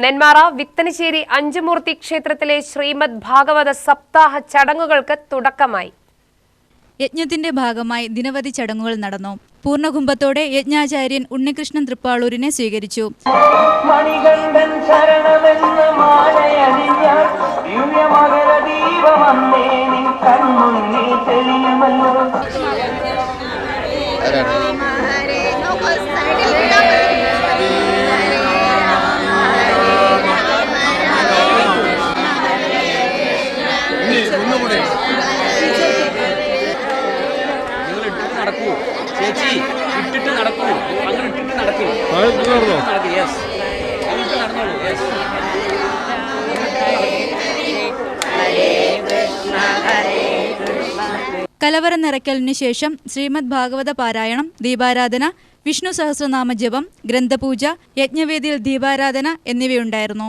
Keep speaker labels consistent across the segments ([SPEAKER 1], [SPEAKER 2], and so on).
[SPEAKER 1] നെന്മാറ വിത്തനശ്ശേരി അഞ്ചുമൂർത്തി ക്ഷേത്രത്തിലെ ശ്രീമദ് ഭാഗവത സപ്താഹ ചടങ്ങുകൾക്ക് തുടക്കമായി
[SPEAKER 2] യജ്ഞത്തിന്റെ ഭാഗമായി ദിനവധി ചടങ്ങുകൾ നടന്നു പൂർണകുംഭത്തോടെ യജ്ഞാചാര്യൻ ഉണ്ണികൃഷ്ണൻ തൃപ്പാളൂരിനെ സ്വീകരിച്ചു
[SPEAKER 3] മണികണ്ഠൻ
[SPEAKER 4] ചേച്ചി ഇട്ടിട്ട് നടക്കൂ അങ്ങനെ ഇട്ടിട്ട് നടക്കൂ നടക്കും യെസ് നടന്നോളൂ യെസ്
[SPEAKER 2] കലവറ നിറയ്ക്കലിനു ശേഷം ശ്രീമദ് ഭാഗവത പാരായണം ദീപാരാധന വിഷ്ണു സഹസ്രനാമ ജപം ഗ്രന്ഥപൂജ യജ്ഞവേദിയിൽ ദീപാരാധന എന്നിവയുണ്ടായിരുന്നു.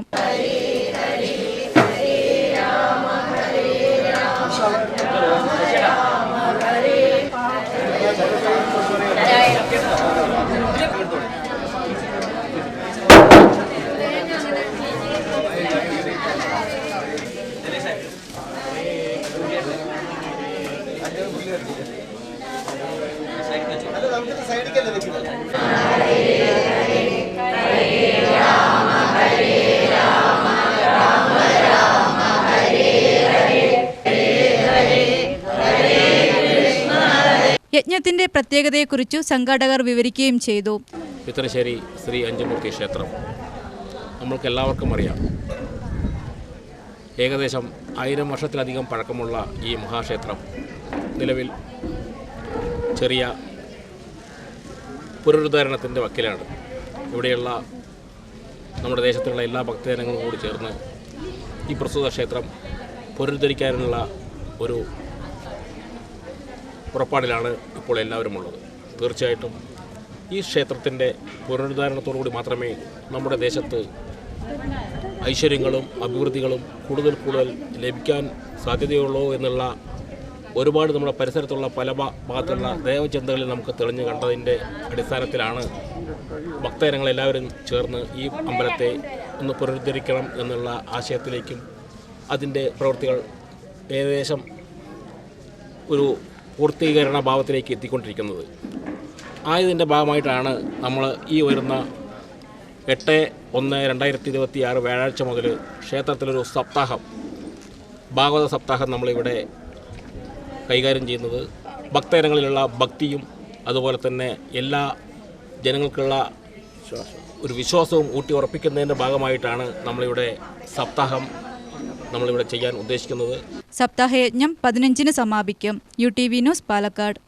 [SPEAKER 2] യജ്ഞത്തിന്റെ പ്രത്യേകതയെക്കുറിച്ചു സംഘാടകർ വിവരിക്കുകയും ചെയ്തു.
[SPEAKER 5] പിത്തനശ്ശേരി ശ്രീ അഞ്ചുമൂർത്തി ക്ഷേത്രം. നമ്മൾക്ക് എല്ലാവർക്കും അറിയാം. ഏകദേശം ആയിരം വർഷത്തിലധികം പഴക്കമുള്ള ഈ മഹാക്ഷേത്രം നിലവിൽ ചെറിയ പുനരുദ്ധാരണത്തിന്റെ വക്കിലാണ്. ഇവിടെയുള്ള നമ്മുടെ ദേശത്തുള്ള എല്ലാ ഭക്തജനങ്ങളും കൂടി ചേർന്ന് ഈ പ്രസ്തുത ക്ഷേത്രം പുനരുദ്ധരിക്കാനുള്ള ഒരു പുറപ്പാടിലാണ് ഇപ്പോൾ എല്ലാവരും ഉള്ളത് തീർച്ചയായിട്ടും ഈ ക്ഷേത്രത്തിന്റെ പുനരുദ്ധാരണത്തോടുകൂടി മാത്രമേ നമ്മുടെ ദേശത്ത് ഐശ്വര്യങ്ങളും അഭിവൃദ്ധികളും കൂടുതൽ കൂടുതൽ ലഭിക്കാൻ സാധ്യതയുള്ളൂ എന്നുള്ള ഒരുപാട് നമ്മുടെ പരിസരത്തുള്ള പല ഭാഗത്തുള്ള ദേവചന്തകളിൽ നമുക്ക് തെളിഞ്ഞു കണ്ടതിന്റെ അടിസ്ഥാനത്തിലാണ് ഭക്തജനങ്ങളെല്ലാവരും ചേർന്ന് ഈ അമ്പലത്തെ ഒന്ന് പുനരുദ്ധരിക്കണം എന്നുള്ള ആശയത്തിലേക്കും അതിന്റെ പ്രവൃത്തികൾ ഏകദേശം ഒരു പൂർത്തീകരണ ഭാവത്തിലേക്ക് എത്തിക്കൊണ്ടിരിക്കുന്നത്. ആയതിന്റെ ഭാഗമായിട്ടാണ് നമ്മൾ ഈ വരുന്ന എട്ട് ഒന്ന് രണ്ടായിരത്തി ഇരുപത്തി ആറ് വ്യാഴാഴ്ച മുതൽ ക്ഷേത്രത്തിലൊരു സപ്താഹം ഭാഗവത സപ്താഹം നമ്മളിവിടെ കൈകാര്യം ചെയ്യുന്നത് ഭക്തജനങ്ങളിലുള്ള ഭക്തിയും അതുപോലെ തന്നെ എല്ലാ ജനങ്ങൾക്കുള്ള ഒരു വിശ്വാസവും ഊട്ടി ഉറപ്പിക്കുന്നതിന്റെ ഭാഗമായിട്ടാണ് നമ്മളിവിടെ സപ്താഹം നമ്മളിവിടെ ചെയ്യാൻ ഉദ്ദേശിക്കുന്നത്.
[SPEAKER 2] സപ്താഹയജ്ഞം പതിനഞ്ചിന് സമാപിക്കും. U T V news Palakkad.